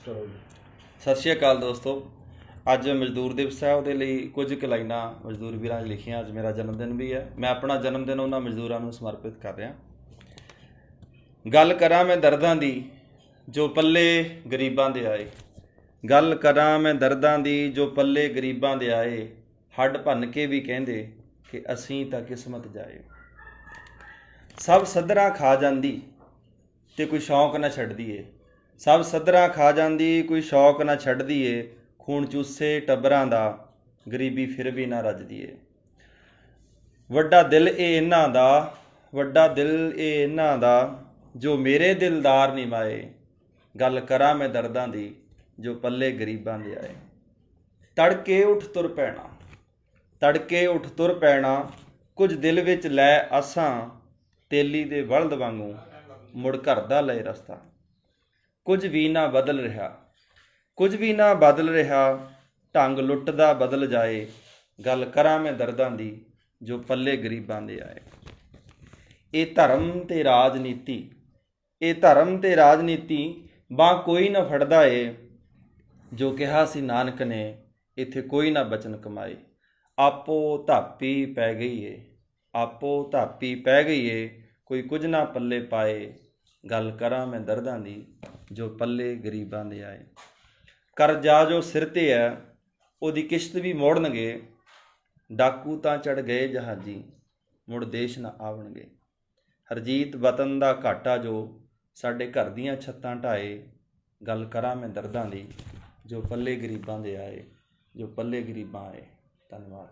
ਸਤਿ ਸ਼੍ਰੀ ਅਕਾਲ ਦੋਸਤੋ। ਅੱਜ ਮਜ਼ਦੂਰ ਦਿਵਸ ਹੈ, ਉਹਦੇ ਲਈ ਕੁਝ ਕੁ ਲਾਈਨਾਂ ਮਜ਼ਦੂਰ ਵੀਰਾਂ ਨੇ ਲਿਖੀਆਂ, ਅੱਜ ਮੇਰਾ ਜਨਮ ਦਿਨ ਵੀ ਹੈ। ਮੈਂ ਆਪਣਾ ਜਨਮ ਦਿਨ ਉਹਨਾਂ ਮਜ਼ਦੂਰਾਂ ਨੂੰ ਸਮਰਪਿਤ ਕਰ ਰਿਹਾ। ਗੱਲ ਕਰਾਂ ਮੈਂ ਦਰਦਾਂ ਦੀ, ਜੋ ਪੱਲੇ ਗਰੀਬਾਂ ਦੇ ਆਏ। ਗੱਲ ਕਰਾਂ ਮੈਂ ਦਰਦਾਂ ਦੀ, ਜੋ ਪੱਲੇ ਗਰੀਬਾਂ ਦੇ ਆਏ। ਹੱਡ ਭੰਨ ਕੇ ਵੀ ਕਹਿੰਦੇ ਕਿ ਅਸੀਂ ਤਾਂ ਕਿਸਮਤ ਜਾਏ। ਸਭ ਸਦਰਾਂ ਖਾ ਜਾਂਦੀ ਤੇ ਕੋਈ ਸ਼ੌਂਕ ਨਾ ਛੱਡਦੀ ਏ ਸਭ ਸੱਧਰਾਂ ਖਾ ਜਾਂਦੀ, ਕੋਈ ਸ਼ੌਕ ਨਾ ਛੱਡਦੀ ਏ, ਖੂਨ ਚੂਸੇ ਟੱਬਰਾਂ ਦਾ, ਗਰੀਬੀ ਫਿਰ ਵੀ ਨਾ ਰੱਜਦੀ ਏ। ਵੱਡਾ ਦਿਲ ਇਹ ਇਹਨਾਂ ਦਾ, ਵੱਡਾ ਦਿਲ ਇਹ ਇਹਨਾਂ ਦਾ, ਜੋ ਮੇਰੇ ਦਿਲਦਾਰ ਨਹੀਂ ਗੱਲ ਕਰਾਂ ਮੈਂ ਦਰਦਾਂ ਦੀ, ਜੋ ਪੱਲੇ ਗਰੀਬਾਂ ਦੇ ਆਏ। ਤੜਕੇ ਉੱਠ ਤੁਰ ਪੈਣਾ, ਤੜਕੇ ਉੱਠ ਤੁਰ ਪੈਣਾ, ਕੁਝ ਦਿਲ ਵਿੱਚ ਲੈ ਆਸਾਂ, ਤੇਲੀ ਦੇ ਬਲਦ ਵਾਂਗੂ ਮੁੜ ਘਰ ਦਾ ਲਏ ਰਸਤਾ। ਕੁਝ ਵੀ ਨਾ ਬਦਲ ਰਿਹਾ। ਕੁਝ ਵੀ ਨਾ ਬਦਲ ਰਿਹਾ, ਢੰਗ ਲੁੱਟਦਾ ਬਦਲ ਜਾਏ। ਗੱਲ ਕਰਾਂ ਮੈਂ ਦਰਦਾਂ ਦੀ, ਜੋ ਪੱਲੇ ਗਰੀਬਾਂ ਦੇ ਆਏ। ਇਹ ਧਰਮ ਤੇ ਰਾਜਨੀਤੀ, ਇਹ ਧਰਮ ਤੇ ਰਾਜਨੀਤੀ ਬਾਹ ਕੋਈ ਨਾ ਫੜਦਾ ਏ। ਜੋ ਕਿਹਾ ਸੀ ਨਾਨਕ ਨੇ, ਇੱਥੇ ਕੋਈ ਨਾ ਬਚਨ ਕਮਾਏ। ਆਪੋ ਧਾਪੀ ਪੈ ਗਈ ਏ, ਆਪੋ ਧਾਪੀ ਪੈ ਗਈ ਏ। ਕੋਈ ਕੁਝ ਨਾ ਪੱਲੇ ਪਾਏ। ਗੱਲ ਕਰਾਂ ਮੈਂ ਦਰਦਾਂ ਦੀ ਜੋ ਪੱਲੇ ਗਰੀਬਾਂ ਦੇ ਆਏ। ਕਰਜ਼ਾ ਜੋ ਸਿਰ ਤੇ ਹੈ ਉਹਦੀ ਕਿਸ਼ਤ ਵੀ ਮੋੜਨਗੇ। ਡਾਕੂ ਤਾਂ ਚੜ ਗਏ ਜਹਾਜੀ, ਮੁੜ ਦੇਸ਼ ਨਾ ਆਵਣਗੇ। ਹਰਜੀਤ ਵਤਨ ਦਾ ਘਾਟਾ ਜੋ ਸਾਡੇ ਘਰ ਦੀਆਂ ਛੱਤਾਂ ਢਾਏ, ਗੱਲ ਕਰਾਂ ਮੈਂ ਦਰਦਾਂ ਦੀ, ਜੋ ਪੱਲੇ ਗਰੀਬਾਂ ਦੇ ਆਏ, ਜੋ ਪੱਲੇ ਗਰੀਬਾਂ ਆਏ। ਧੰਨਵਾਦ।